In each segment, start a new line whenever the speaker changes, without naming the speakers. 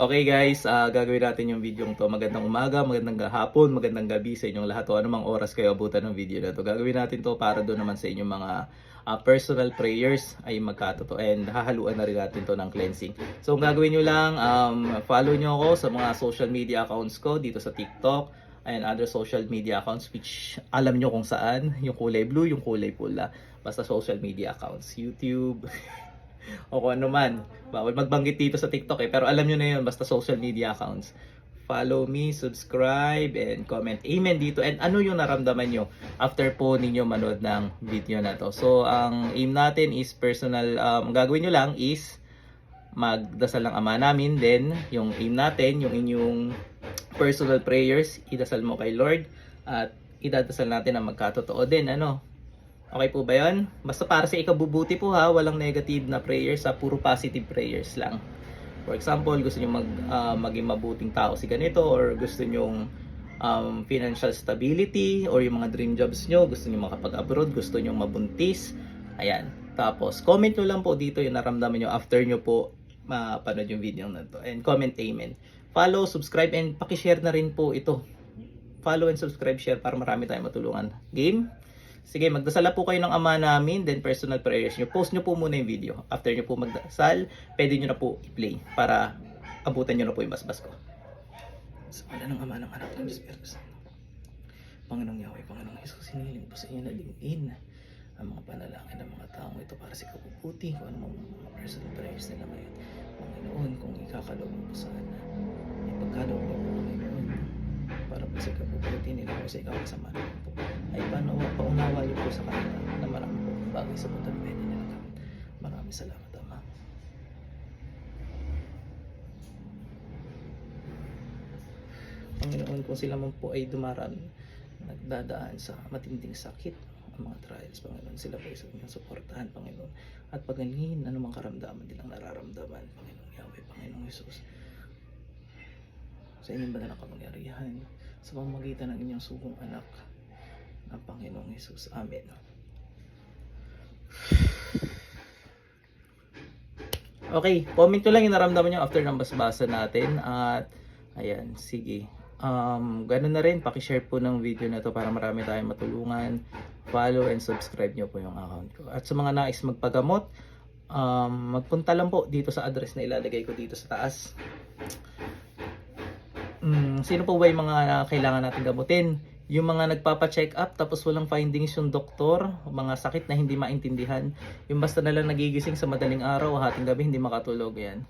Okay guys, ah, gagawin natin yung video to. Magandang umaga, magandang hapon, magandang gabi sa inyong lahat o anumang oras kayo abutan ng video na to. Gagawin natin to para doon naman sa inyong mga ah, personal prayers ay magkatotoo and hahaluan na rin natin to ng cleansing. So ang gagawin nyo lang, um, follow nyo ako sa mga social media accounts ko dito sa TikTok and other social media accounts which alam nyo kung saan, yung kulay blue, yung kulay pula. Basta social media accounts, YouTube, o kung ano man. Bawal magbanggit dito sa TikTok eh. Pero alam nyo na yun, basta social media accounts. Follow me, subscribe, and comment. Amen dito. And ano yung naramdaman nyo after po ninyo manood ng video na to. So, ang aim natin is personal, um, ang gagawin nyo lang is magdasal ng ama namin. Then, yung aim natin, yung inyong personal prayers, idasal mo kay Lord. At idadasal natin na magkatotoo din. Ano? Okay po ba yun? Basta para sa ikabubuti po ha, walang negative na prayers sa puro positive prayers lang. For example, gusto niyo mag, ah, maging mabuting tao si ganito or gusto niyo um, financial stability or yung mga dream jobs nyo, gusto niyo makapag-abroad, gusto niyo mabuntis. Ayan. Tapos, comment nyo lang po dito yung naramdaman nyo after nyo po mapanood yung video na to. And comment amen. Follow, subscribe, and pakishare na rin po ito. Follow and subscribe, share para marami tayong matulungan. Game? Sige, magdasal po kayo ng ama namin, then personal prayers nyo. Post nyo po muna yung video. After nyo po magdasal, pwede nyo na po i-play para abutan nyo na po yung basbas ko. Sa wala ng ama ng anak ng Espiritu. Panginoong Yahweh, Panginoong Jesus, hinihiling po sa inyo na lingin ang mga panalangin ng mga taong ito para sa kabubuti kung ano mga personal prayers nila ngayon. Panginoon, kung ikakalaw mo po sana, ipagkalaw mo po Panginoon para po sa kabubuti nila kung sa ikaw kasama namin po ay panawa, paunawa po sa kanila na marami po bagay sa buntag pwede nila gawin. Maraming salamat, Ama. Panginoon, kung sila man po ay dumaraan, nagdadaan sa matinding sakit, ang mga trials, Panginoon, sila po sa inyong suportahan, Panginoon. At paganin, anumang karamdaman nilang nararamdaman, Panginoon Yahweh, Panginoong Jesus. Sa inyong banal na kapangyarihan, sa pamamagitan ng inyong sugong anak, Panginoong Jesus. Amen. Okay, comment nyo lang yung naramdaman nyo after ng basbasa natin. At, ayan, sige. Um, ganun na rin, pakishare po ng video na to para marami tayong matulungan. Follow and subscribe nyo po yung account ko. At sa mga nais magpagamot, um, magpunta lang po dito sa address na ilalagay ko dito sa taas. Mm, sino po ba yung mga kailangan natin gamutin? Yung mga nagpapa-check up tapos walang findings yung doktor, mga sakit na hindi maintindihan, yung basta na lang nagigising sa madaling araw, hating gabi hindi makatulog yan.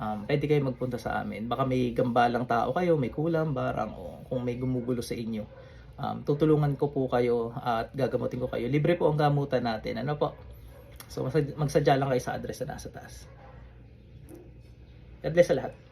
Um, pwede kayo magpunta sa amin. Baka may gambalang tao kayo, may kulam, barang, o kung may gumugulo sa inyo. Um, tutulungan ko po kayo at gagamutin ko kayo. Libre po ang gamutan natin. Ano po? So magsadya lang kayo sa address na nasa taas. God bless sa lahat.